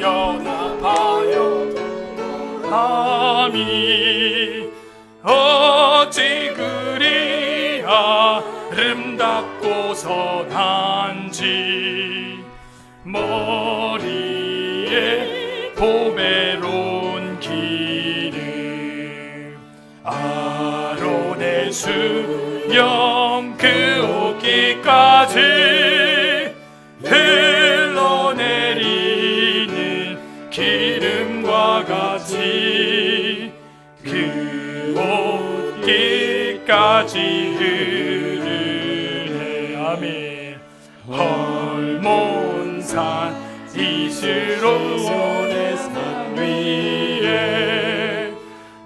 연합하여 함이 어찌 그리 아름답고 선한지 머리에 보배로운 기름 아론의 수염 그 오기까지 같이 그 옷깃까지 흐르네. 아멘. 헐몬산 이스로의 산 위에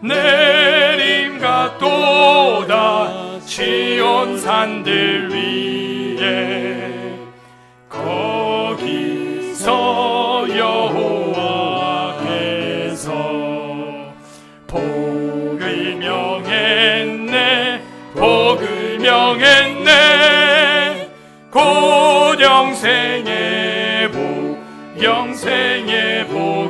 내림과 또다 시온산들 위에 거기서 여호 복을 명했네 복을 명했네. 고령생의 복 영생의 복.